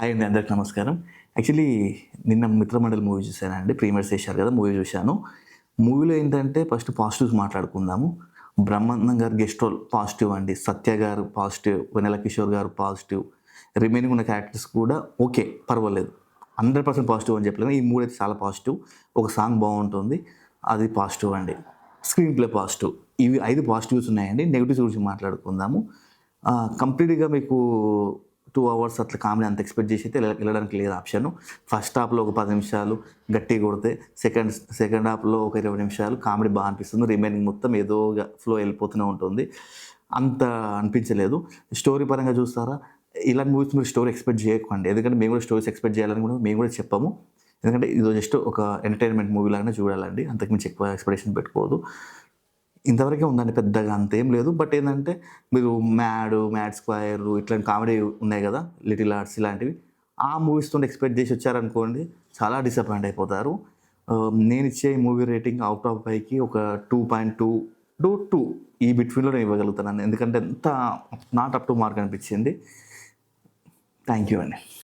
Hi అండి అందరికి నమస్కారం. యాక్చువల్లీ నిన్న మిత్రమండలి మూవీ చూశానండి ప్రీమియర్ చేశారు కదా మూవీ చూశాను. మూవీలో ఏంటంటే ఫస్ట్ పాజిటివ్స్ మాట్లాడుకుందాము. బ్రహ్మానందం గారు గెస్ట్ రోల్ పాజిటివ్ అండి. సత్య గారు పాజిటివ్ వెనెల కిషోర్ గారు పాజిటివ్. రిమైనింగ్ ఉన్న క్యారెక్టర్స్ కూడా ఓకే పర్వాలేదు. హండ్రెడ్ పర్సెంట్ పాజిటివ్ అని చెప్పలేదు ఈ మూడు అయితే చాలా పాజిటివ్. ఒక సాంగ్ బాగుంటుంది. అది పాజిటివ్ అండి. Screenplay positive. ఇవి ఐదు పాజిటివ్స్ ఉన్నాయండి. నెగిటివ్స్ గురించి మాట్లాడుకుందాము. కంప్లీట్గా మీకు టూ అవర్స్ అట్లా కామెడీ అంత ఎక్స్పెక్ట్ చేసి అయితే వెళ్ళడానికి లేదు ఆప్షన్ ఫస్ట్ హాఫ్లో ఒక పది నిమిషాలు గట్టిగా కొడితే సెకండ్ సెకండ్ హాఫ్లో ఒక ఇరవై నిమిషాలు కామెడీ బాగా అనిపిస్తుంది. రిమైనింగ్ మొత్తం ఏదో ఫ్లో వెళ్ళిపోతూనే ఉంటుంది. అంత అనిపించలేదు. స్టోరీ పరంగా చూస్తారా? ఇలాంటి మూవీస్ మీరు స్టోరీ ఎక్స్పెక్ట్ చేయకండి. ఎందుకంటే మేము కూడా స్టోరీస్ ఎక్స్పెక్ట్ చేయాలని కూడా మేము కూడా చెప్పాము. ఎందుకంటే ఇది జస్ట్ ఒక ఎంటర్టైన్మెంట్ మూవీ లాగానే చూడాలండి. అంతకు మించి ఎక్కువ ఎక్స్పెక్టేషన్ పెట్టుకోవద్దు. ఇంతవరకే ఉందండి పెద్దగా అంతేం లేదు. బట్ ఏంటంటే మీరు మ్యాడ్ మ్యాడ్ స్క్వైర్ ఇట్లాంటి కామెడీ ఉన్నాయి కదా లిటిల్ ఆర్ట్స్ ఇలాంటివి. ఆ మూవీస్తో ఎక్స్పెక్ట్ చేసి వచ్చారనుకోండి చాలా డిసప్పాయింట్ అయిపోతారు. నేను ఇచ్చే మూవీ రేటింగ్ అవుట్ ఆఫ్ ఫైవ్కి ఒక two point two two two ఈ బిట్వీన్లో నేను ఇవ్వగలుగుతాను ఎందుకంటే ఎంత నాట్ అప్ టు మార్క్ అనిపించింది. థ్యాంక్ యూ అండి.